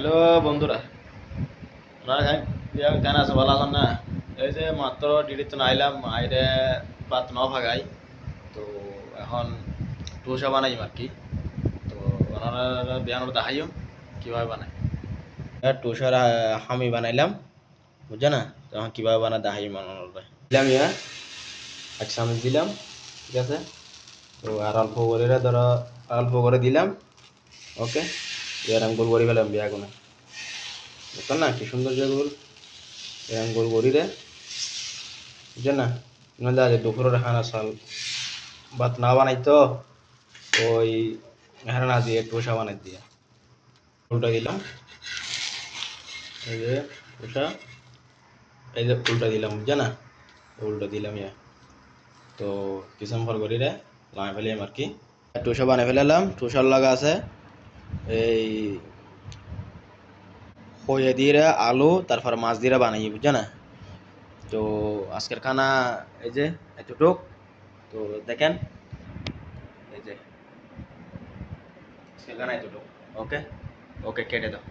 Hello বন্ধুরা। আপনারা কেন আছে? ভালো আছেন না? এই যে মাত্র ডিডিতে তো আইলাম আইরে পাত ন ভাগাই। তো এখন টোসা বানাইম আর কি। তো ওনারা বিয়ানোর দেখাইও কীভাবে বানাই টোসার হামি বানাইলাম, বুঝছ না? তো এখন কীভাবে বানা দেখাই মানুষ দিলাম ইয়া, এক চামচ দিলাম, ঠিক আছে? তো আর অল্প করে, ধরো, অল্প করে দিলাম, ওকে? এরকম গোল করি ফেলাম বিয়া কোনো বুঝছেন না কি সুন্দর যে গোল। এরকম গোল করি রে বুঝছেন না? নাহলে আজ দুপুরের খানা সাল ভাত না বানাই তো ওই এখানে না দিয়ে টোসা বানাই দিয়ে। উল্টা দিলাম। এই যে টোসা এই যে উল্টা দিলাম বুঝছে না? উল্টা দিলাম ইয়া। তো কিসম ফল করি রে? লাগাই ফেলাম আর কি। টোসা বানাই ফেলালাম। টোসার লাগা আছে। এই হয়ে দিয়ে আলু, তারপর মাছ দিয়ে বানাই বুঝছ না? তো আজকের খানা এই যে, এতটুক। তো দেখেন, এই যে খানা এতটুক। ওকে ওকে কেটে দাও।